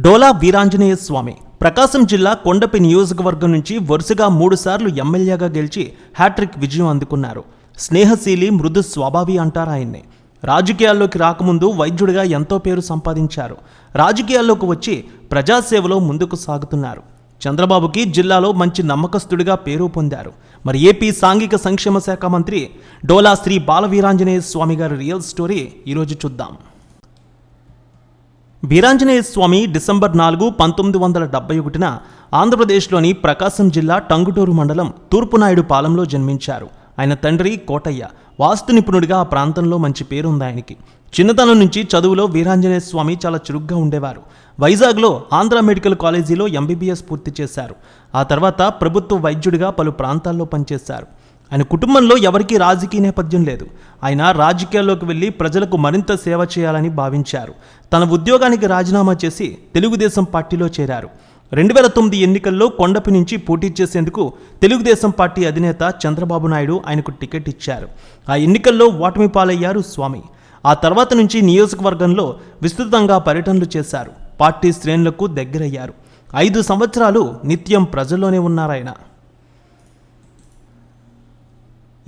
డోలా వీరాంజనేయ స్వామి. ప్రకాశం జిల్లా కొండపి నియోజకవర్గం నుంచి వరుసగా మూడుసార్లు ఎమ్మెల్యేగా గెలిచి హ్యాట్రిక్ విజయం అందుకున్నారు. స్నేహశీలి మృదు స్వభావి అంటారు ఆయన్ని. రాజకీయాల్లోకి రాకముందు వైద్యుడిగా ఎంతో పేరు సంపాదించారు. రాజకీయాల్లోకి వచ్చి ప్రజాసేవలో ముందుకు సాగుతున్నారు. చంద్రబాబుకి జిల్లాలో మంచి నమ్మకస్తుడిగా పేరు పొందారు. మరి ఏపీ సాంఘిక సంక్షేమ శాఖ మంత్రి డోలా శ్రీ బాలవీరాంజనేయ స్వామి గారి రియల్ స్టోరీ ఈరోజు చూద్దాం. వీరాంజనేయ స్వామి డిసెంబర్ నాలుగు పంతొమ్మిది వందల డెబ్బై ఒకటిన ఆంధ్రప్రదేశ్లోని ప్రకాశం జిల్లా టంగుటూరు మండలం తూర్పునాయుడు పాలెంలో జన్మించారు. ఆయన తండ్రి కోటయ్య. వాస్తు నిపుణుడిగా ఆ ప్రాంతంలో మంచి పేరుంది ఆయనకి. చిన్నతనం నుంచి చదువులో వీరాంజనేయ స్వామి చాలా చురుగ్గా ఉండేవారు. వైజాగ్లో ఆంధ్ర మెడికల్ కాలేజీలో ఎంబీబీఎస్ పూర్తి చేశారు. ఆ తర్వాత ప్రభుత్వ వైద్యుడిగా పలు ప్రాంతాల్లో పనిచేశారు. ఆయన కుటుంబంలో ఎవరికీ రాజకీయ నేపథ్యం లేదు. ఆయన రాజకీయాల్లోకి వెళ్ళి ప్రజలకు మరింత సేవ చేయాలని భావించారు. తన ఉద్యోగానికి రాజీనామా చేసి తెలుగుదేశం పార్టీలో చేరారు. రెండు వేల తొమ్మిది ఎన్నికల్లో కొండపి నుంచి పోటీ చేసేందుకు తెలుగుదేశం పార్టీ అధినేత చంద్రబాబు నాయుడు ఆయనకు టికెట్ ఇచ్చారు. ఆ ఎన్నికల్లో ఓటమి పాలయ్యారు స్వామి. ఆ తర్వాత నుంచి నియోజకవర్గంలో విస్తృతంగా పర్యటనలు చేశారు. పార్టీ శ్రేణులకు దగ్గరయ్యారు. ఐదు సంవత్సరాలు నిత్యం ప్రజల్లోనే ఉన్నారాయన.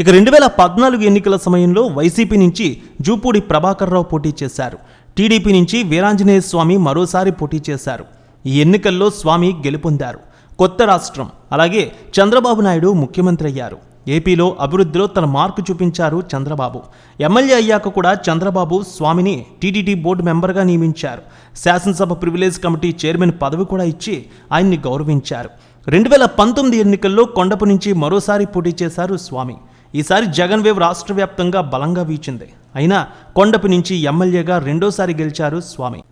ఇక రెండు వేల పద్నాలుగు ఎన్నికల సమయంలో వైసీపీ నుంచి జూపూడి ప్రభాకర్రావు పోటీ చేశారు. టీడీపీ నుంచి వీరాంజనేయ స్వామి మరోసారి పోటీ చేశారు. ఈ ఎన్నికల్లో స్వామి గెలుపొందారు. కొత్త రాష్ట్రం అలాగే చంద్రబాబు నాయుడు ముఖ్యమంత్రి అయ్యారు. ఏపీలో అభివృద్ధిలో తన మార్కు చూపించారు చంద్రబాబు. ఎమ్మెల్యే అయ్యాక కూడా చంద్రబాబు స్వామిని టీటీడీ బోర్డు మెంబర్గా నియమించారు. శాసనసభ ప్రివిలేజ్ కమిటీ చైర్మన్ పదవి కూడా ఇచ్చి ఆయన్ని గౌరవించారు. రెండు వేల పంతొమ్మిది ఎన్నికల్లో కొండపు నుంచి మరోసారి పోటీ చేశారు స్వామి. ఈసారి జగన్ వేవ్ రాష్ట్ర వ్యాప్తంగా బలంగా వీచింది. అయినా కొండపు నుంచి ఎమ్మెల్యేగా రెండోసారి గెలిచారు స్వామి.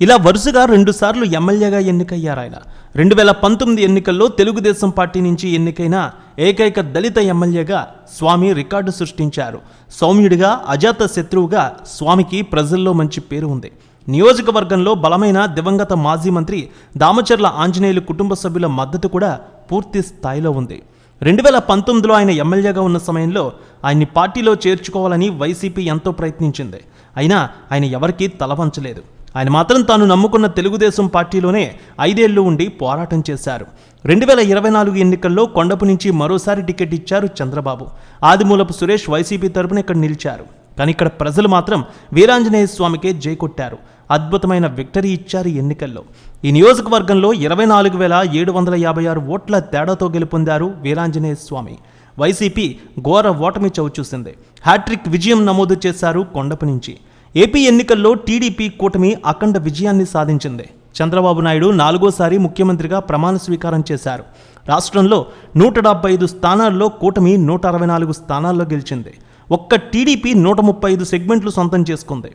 ఇలా వరుసగా రెండుసార్లు ఎమ్మెల్యేగా ఎన్నికయ్యారు ఆయన. రెండు వేల పంతొమ్మిది ఎన్నికల్లో తెలుగుదేశం పార్టీ నుంచి ఎన్నికైన ఏకైక దళిత ఎమ్మెల్యేగా స్వామి రికార్డు సృష్టించారు. సౌమ్యుడిగా అజాత శత్రువుగా స్వామికి ప్రజల్లో మంచి పేరు ఉంది. నియోజకవర్గంలో బలమైన దివంగత మాజీ మంత్రి దామచర్ల ఆంజనేయులు కుటుంబ సభ్యుల మద్దతు కూడా పూర్తి స్థాయిలో ఉంది. రెండు వేల పంతొమ్మిదిలో ఆయన ఎమ్మెల్యేగా ఉన్న సమయంలో ఆయన్ని పార్టీలో చేర్చుకోవాలని వైసీపీ ఎంతో ప్రయత్నించింది. అయినా ఆయన ఎవరికీ తలవంచలేదు ఆయన మాత్రం తాను నమ్ముకున్న తెలుగుదేశం పార్టీలోనే ఐదేళ్ళు ఉండి పోరాటం చేశారు. రెండు వేల ఇరవై నాలుగు ఎన్నికల్లో కొండపు నుంచి మరోసారి టికెట్ ఇచ్చారు చంద్రబాబు. ఆదిమూలపు సురేష్ వైసీపీ తరపున ఇక్కడ నిలిచారు. కానీ ఇక్కడ ప్రజలు మాత్రం వీరాంజనేయ స్వామికే జై కొట్టారు. అద్భుతమైన విక్టరీ ఇచ్చారు ఈ ఎన్నికల్లో. ఈ నియోజకవర్గంలో ఇరవై నాలుగు వేల ఏడు వందల యాభై ఆరు ఓట్ల తేడాతో గెలుపొందారు వీరాంజనేయ స్వామి. వైసీపీ ఘోర ఓటమి చవిచూసింది హ్యాట్రిక్ విజయం నమోదు చేశారు కొండపు నుంచి. ఏపీ ఎన్నికల్లో టీడీపీ కూటమి అఖండ విజయాన్ని సాధించింది. చంద్రబాబు నాయుడు నాలుగోసారి ముఖ్యమంత్రిగా ప్రమాణ స్వీకారం చేశారు. రాష్ట్రంలో నూట డెబ్బై ఐదు స్థానాల్లో కూటమి నూట అరవై నాలుగు స్థానాల్లో గెలిచింది. ఒక్క టీడీపీ నూట ముప్పై ఐదు సెగ్మెంట్లు సొంతం చేసుకుంది.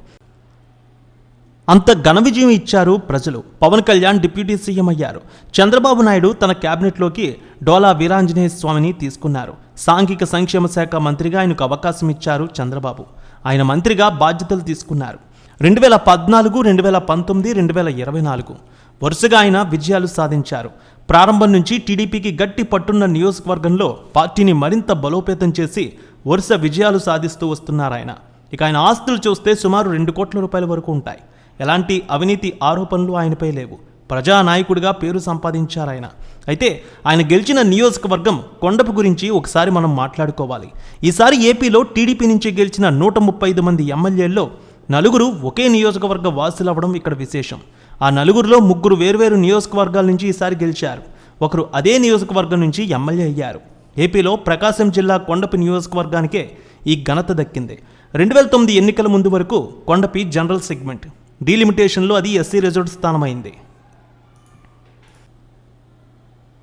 అంత ఘన విజయం ఇచ్చారు ప్రజలు. పవన్ కళ్యాణ్ డిప్యూటీ సీఎం అయ్యారు. చంద్రబాబు నాయుడు తన కేబినెట్లోకి డోలా వీరాంజనేయ స్వామిని తీసుకున్నారు. సాంఘిక సంక్షేమ శాఖ మంత్రిగా ఆయనకు అవకాశం ఇచ్చారు చంద్రబాబు. ఆయన మంత్రిగా బాధ్యతలు తీసుకున్నారు. రెండు వేల పద్నాలుగు రెండు వేల పంతొమ్మిది రెండు వేల ఇరవై నాలుగు. వరుసగా ఆయన విజయాలు సాధించారు. ప్రారంభం నుంచి టీడీపీకి గట్టి పట్టున్న నియోజకవర్గంలో పార్టీని మరింత బలోపేతం చేసి వరుస విజయాలు సాధిస్తూ వస్తున్నారు ఆయన. ఇక ఆయన ఆస్తులు చూస్తే సుమారు రెండు కోట్ల రూపాయల వరకు ఉంటాయి. ఎలాంటి అవినీతి ఆరోపణలు ఆయనపై లేవు. ప్రజానాయకుడిగా పేరు సంపాదించారు ఆయన. అయితే ఆయన గెలిచిన నియోజకవర్గం కొండపు గురించి ఒకసారి మనం మాట్లాడుకోవాలి. ఈసారి ఏపీలో టీడీపీ నుంచి గెలిచిన నూట ముప్పై ఐదు మంది ఎమ్మెల్యేల్లో నలుగురు ఒకే నియోజకవర్గ వాసులవ్వడం ఇక్కడ విశేషం. ఆ నలుగురిలో ముగ్గురు వేర్వేరు నియోజకవర్గాల నుంచి ఈసారి గెలిచారు. ఒకరు అదే నియోజకవర్గం నుంచి ఎమ్మెల్యే అయ్యారు. ఏపీలో ప్రకాశం జిల్లా కొండపి నియోజకవర్గానికే ఈ ఘనత దక్కింది. రెండు వేల తొమ్మిది ఎన్నికల ముందు వరకు కొండపి జనరల్ సెగ్మెంట్. డీలిమిటేషన్లో అది ఎస్సీ రిజర్వ్ స్థానమైంది.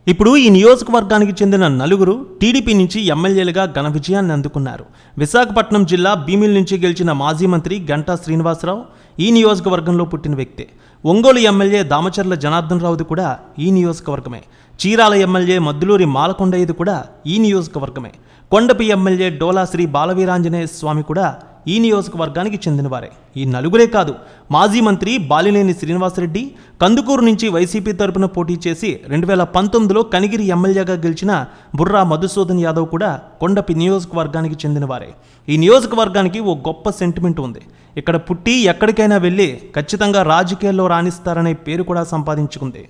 ఇప్పుడు ఈ నియోజకవర్గానికి చెందిన నలుగురు టీడీపీ నుంచి ఎమ్మెల్యేలుగా ఘన విజయాన్ని అందుకున్నారు. విశాఖపట్నం జిల్లా భీమిల్ నుంచి గెలిచిన మాజీ మంత్రి గంటా శ్రీనివాసరావు ఈ నియోజకవర్గంలో పుట్టిన వ్యక్తే. ఒంగోలు ఎమ్మెల్యే దామచర్ల జనార్దన్ రావుది కూడా ఈ నియోజకవర్గమే. చీరాల ఎమ్మెల్యే మద్దులూరి మాలకొండయ్యది కూడా ఈ నియోజకవర్గమే. కొండపి ఎమ్మెల్యే డోలా శ్రీ బాలవీరాంజనేయ స్వామి కూడా ఈ నియోజకవర్గానికి చెందినవారే. ఈ నలుగురే కాదు. మాజీ మంత్రి బాలినేని శ్రీనివాసరెడ్డి కందుకూరు నుంచి వైసీపీ తరపున పోటీ చేసి రెండు వేల పంతొమ్మిదిలో కనిగిరి ఎమ్మెల్యేగా గెలిచిన బుర్రా మధుసూదన్ యాదవ్ కూడా కొండపి నియోజకవర్గానికి చెందినవారే. ఈ నియోజకవర్గానికి ఓ గొప్ప సెంటిమెంట్ ఉంది. ఇక్కడ పుట్టి ఎక్కడికైనా వెళ్ళి ఖచ్చితంగా రాజకీయాల్లో రాణిస్తారనే పేరు కూడా సంపాదించుకుంది.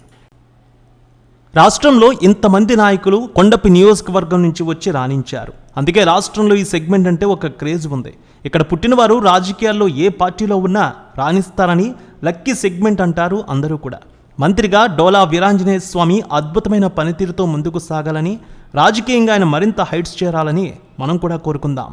రాష్ట్రంలో ఇంతమంది నాయకులు కొండపి నియోజకవర్గం నుంచి వచ్చి రాణించారు. అందుకే రాష్ట్రంలో ఈ సెగ్మెంట్ అంటే ఒక క్రేజ్ ఉంది. ఇక్కడ పుట్టినవారు రాజకీయాల్లో ఏ పార్టీలో ఉన్నా రాణిస్తారని లక్కీ సెగ్మెంట్ అంటారు అందరూ కూడా. మంత్రిగా డోలా వీరాంజనేయ స్వామి అద్భుతమైన పనితీరుతో ముందుకు సాగాలని రాజకీయంగా ఆయన మరింత హైట్స్ చేరాలని మనం కూడా కోరుకుందాం.